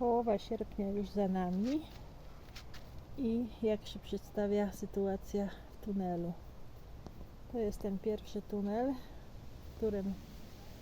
Połowa sierpnia już za nami i jak się przedstawia sytuacja w tunelu. To jest ten pierwszy tunel, w którym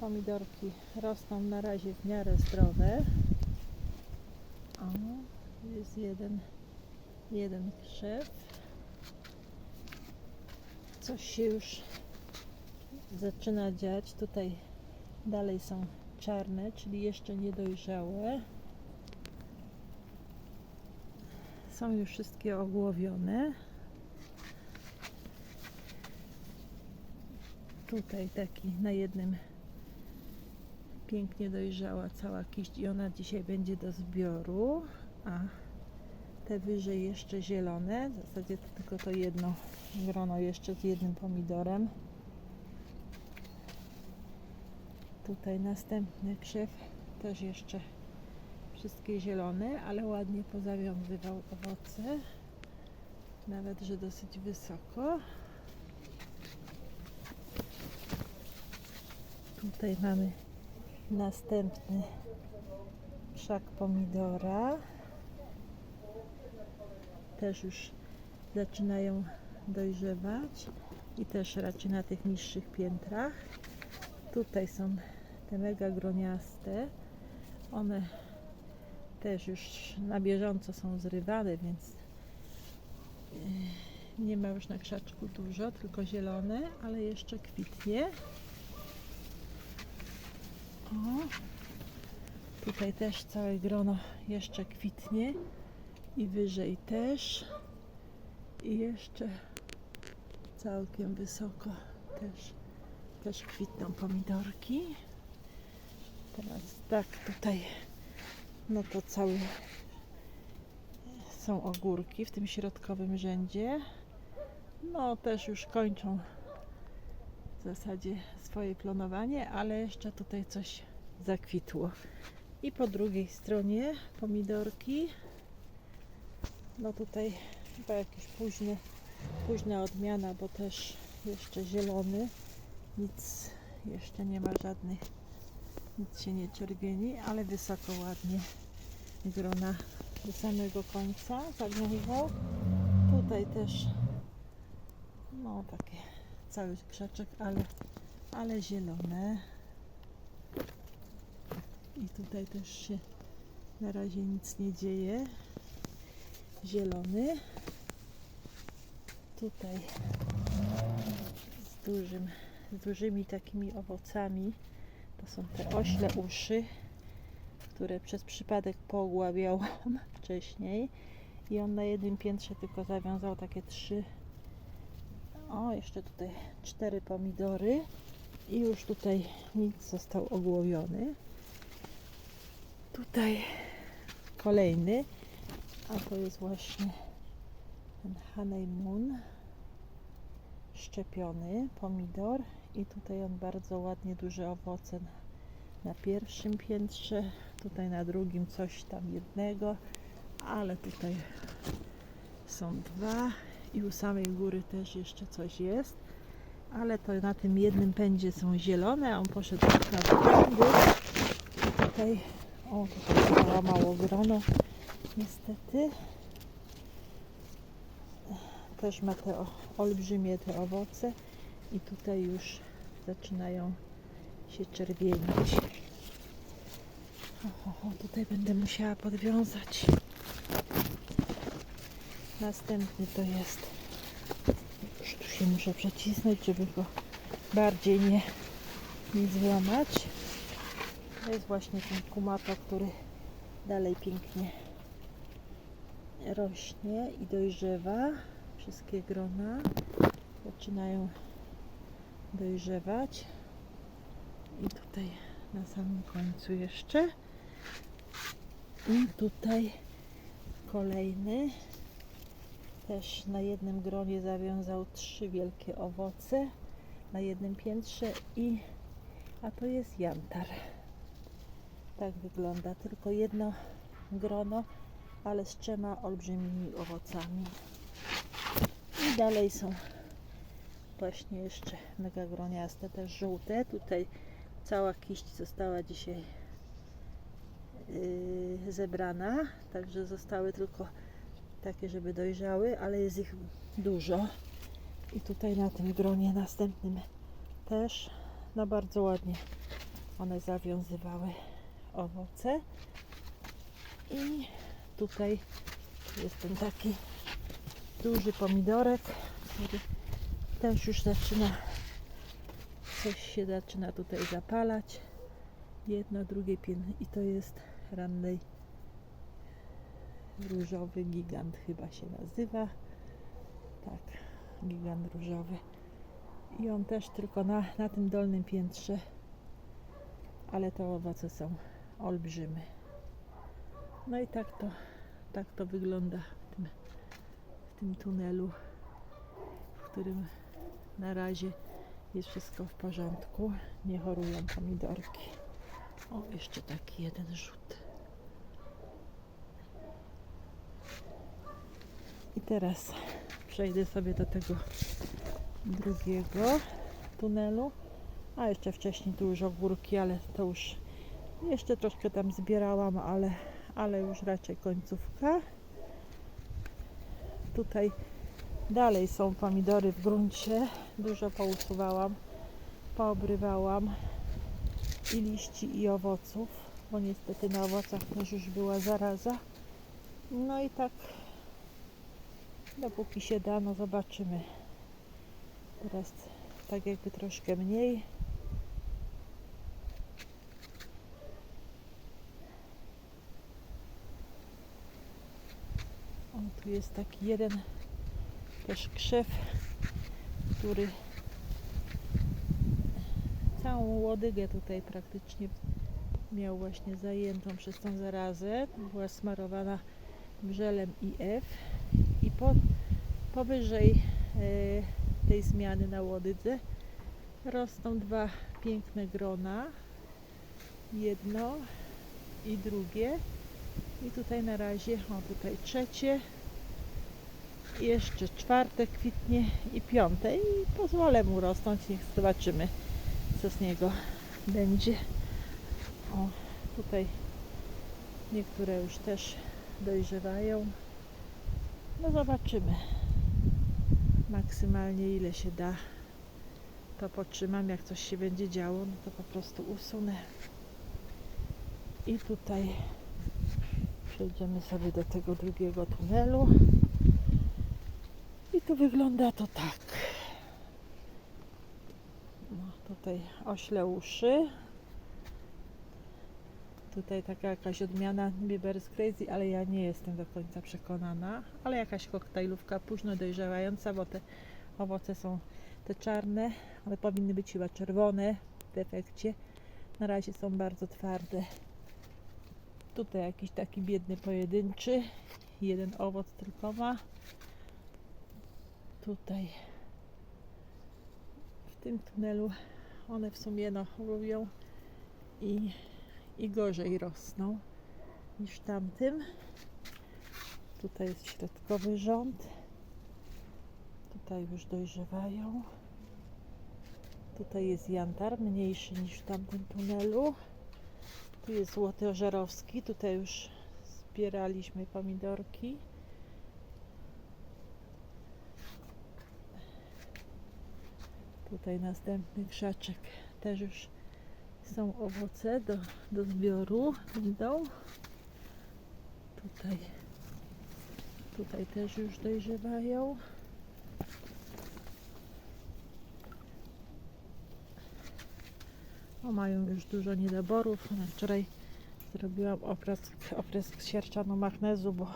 pomidorki rosną na razie w miarę zdrowe. O, jest jeden, jeden krzew. Coś się już zaczyna dziać. Tutaj dalej są czarne, czyli jeszcze niedojrzałe. Są już wszystkie ogłowione. Tutaj taki na jednym pięknie dojrzała cała kiść i ona dzisiaj będzie do zbioru, a te wyżej jeszcze zielone, w zasadzie to tylko to jedno grono jeszcze z jednym pomidorem. Tutaj następny krzew też jeszcze wszystkie zielone, ale ładnie pozawiązywał owoce. Nawet, że dosyć wysoko. Tutaj mamy następny krzak pomidora. Też już zaczynają dojrzewać i też raczej na tych niższych piętrach. Tutaj są te mega groniaste. One też już na bieżąco są zrywane, więc yy, nie ma już na krzaczku dużo, tylko zielone, ale jeszcze kwitnie. O, tutaj też całe grono jeszcze kwitnie i wyżej też. I jeszcze całkiem wysoko też, też kwitną pomidorki. Teraz tak tutaj, no to cały są ogórki w tym środkowym rzędzie. No też już kończą w zasadzie swoje klonowanie, ale jeszcze tutaj coś zakwitło. I po drugiej stronie pomidorki. No tutaj chyba jakieś późne, późna odmiana, bo też jeszcze zielony. Nic jeszcze nie ma żadnych, nic się nie czerwieni, ale wysoko ładnie grona do samego końca zawiązywał. Tutaj też no takie cały krzaczek, ale, ale zielone. I tutaj też się na razie nic nie dzieje. Zielony. Tutaj z, dużym, z dużymi takimi owocami. To są te ośle uszy, które przez przypadek poogławiałam wcześniej. I on na jednym piętrze tylko zawiązał takie trzy o, jeszcze tutaj cztery pomidory i już tutaj nic został ogłowiony. Tutaj kolejny, a to jest właśnie ten honeymoon szczepiony pomidor i tutaj on bardzo ładnie duże owoce na, pierwszym piętrze, tutaj na drugim coś tam jednego, ale tutaj są dwa i u samej góry też jeszcze coś jest, ale to na tym jednym pędzie są zielone, a on poszedł na drugą i tutaj, o tutaj załamało grono, niestety. Też ma te olbrzymie te owoce i tutaj już zaczynają się czerwienić. O, o, o, tutaj będę musiała podwiązać. Następny to jest. Już tu się muszę przecisnąć, żeby go bardziej nie, nie złamać. To jest właśnie ten kumato, który dalej pięknie rośnie i dojrzewa. Wszystkie grona zaczynają dojrzewać. I tutaj na samym końcu jeszcze. I tutaj kolejny też na jednym gronie zawiązał trzy wielkie owoce na jednym piętrze i a to jest jantar. Tak wygląda, tylko jedno grono, ale z trzema olbrzymimi owocami. I dalej są właśnie jeszcze mega groniaste, też żółte. Tutaj cała kiść została dzisiaj zebrana, także zostały tylko takie, żeby dojrzały, ale jest ich dużo. I tutaj na tym gronie następnym też, no bardzo ładnie one zawiązywały owoce. I tutaj jest ten taki duży pomidorek, który też już zaczyna, coś się zaczyna tutaj zapalać. Jedno, drugie piętno i to jest rannej różowy gigant chyba się nazywa. Tak, gigant różowy. I on też tylko na, na tym dolnym piętrze, ale te owoce są olbrzymy. No i tak to, tak to wygląda w tym, w tym tunelu, w którym na razie jest wszystko w porządku. Nie chorują pomidorki. O, jeszcze taki jeden rzut. Teraz przejdę sobie do tego drugiego tunelu. A jeszcze wcześniej tu już ogórki, ale to już jeszcze troszkę tam zbierałam, ale, ale już raczej końcówka. Tutaj dalej są pomidory w gruncie. Dużo pousuwałam, poobrywałam i liści i owoców, bo niestety na owocach też już była zaraza. No i tak dopóki się da, no zobaczymy. Teraz tak jakby troszkę mniej. O, tu jest taki jeden też krzew, który całą łodygę tutaj praktycznie miał właśnie zajętą przez tą zarazę. Była smarowana brzelem IF i po, powyżej e, tej zmiany na łodydze rosną dwa piękne grona. Jedno i drugie. I tutaj na razie, o tutaj trzecie, jeszcze czwarte kwitnie i piąte i pozwolę mu rosnąć, niech zobaczymy co z niego będzie. O, tutaj niektóre już też dojrzewają. No zobaczymy. Maksymalnie ile się da, to potrzymam. Jak coś się będzie działo, no to po prostu usunę. I tutaj przejdziemy sobie do tego drugiego tunelu. I tu wygląda to tak. No, tutaj ośle uszy. Tutaj taka jakaś odmiana Bieber's Crazy, ale ja nie jestem do końca przekonana. Ale jakaś koktajlówka późno dojrzewająca, bo te owoce są te czarne. One powinny być chyba czerwone w efekcie. Na razie są bardzo twarde. Tutaj jakiś taki biedny pojedynczy. Jeden owoc tylko ma. Tutaj w tym tunelu one w sumie no, robią i, i gorzej rosną niż tamtym. Tutaj jest środkowy rząd. Tutaj już dojrzewają. Tutaj jest jantar, mniejszy niż w tamtym tunelu. Tu jest złoty ożerowski. Tutaj już zbieraliśmy pomidorki. Tutaj następny krzaczek. Też już są owoce do, do zbioru. Idą. Tutaj, tutaj też już dojrzewają. O, mają już dużo niedoborów. Wczoraj zrobiłam oprysk, oprysk siarczanu magnezu, bo,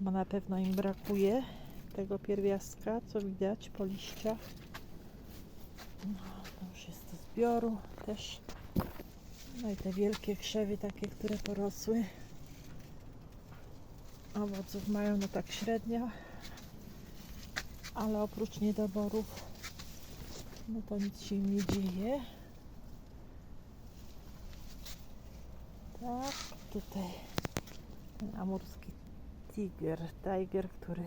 bo na pewno im brakuje tego pierwiastka, co widać po liściach. No, to już jest do zbioru też. No i te wielkie krzewy takie, które porosły. Owoców mają no tak średnio, ale oprócz niedoborów, no to nic się nie dzieje. Tak, tutaj ten amurski tiger, tiger, który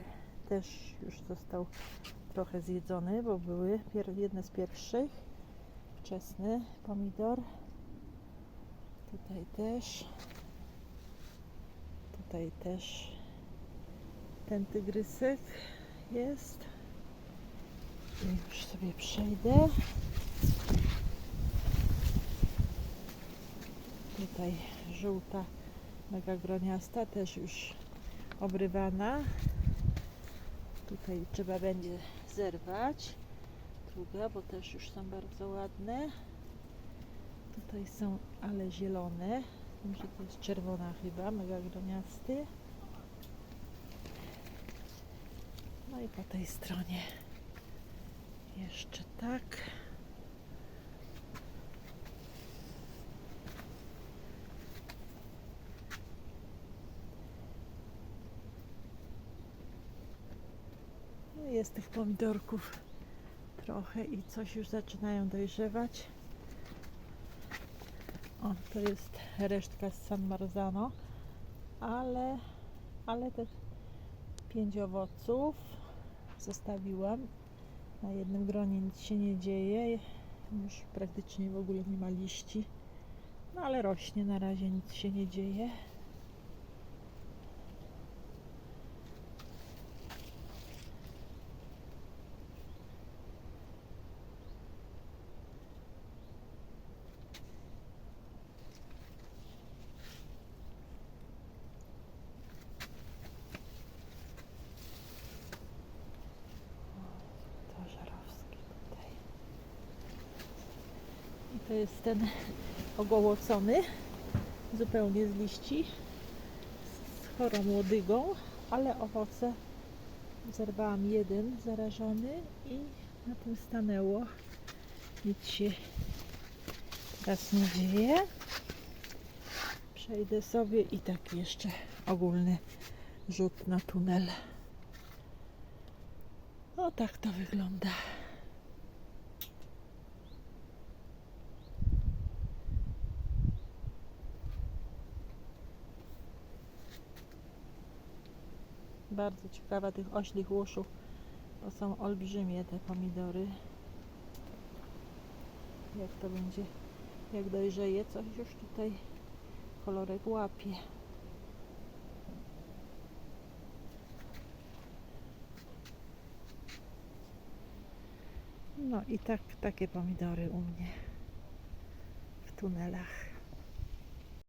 też już został trochę zjedzony, bo były jedne z pierwszych. Wczesny pomidor. Tutaj też. Tutaj też ten tygrysek jest. I już sobie przejdę. Tutaj żółta mega groniasta, też już obrywana. Tutaj trzeba będzie zerwać. Druga, bo też już są bardzo ładne. Tutaj są ale zielone. Że to jest czerwona chyba, mega groniasty. No i po tej stronie jeszcze tak. No jest tych pomidorków trochę i coś już zaczynają dojrzewać. O, to jest resztka z San Marzano, ale, ale te pięć owoców zostawiłam. Na jednym gronie nic się nie dzieje, już praktycznie w ogóle nie ma liści. No ale rośnie, na razie nic się nie dzieje. To żarowski tutaj. I to jest ten ogołocony, zupełnie z liści, z chorą łodygą, ale owoce zerwałam jeden zarażony i na tym stanęło. Nic się teraz nie dzieje. Przejdę sobie i tak jeszcze ogólny rzut na tunel. No tak to wygląda. Bardzo ciekawa tych oślich uszu, bo są olbrzymie te pomidory. Jak to będzie, jak dojrzeje, coś już tutaj kolorek łapie. No i tak, takie pomidory u mnie w tunelach.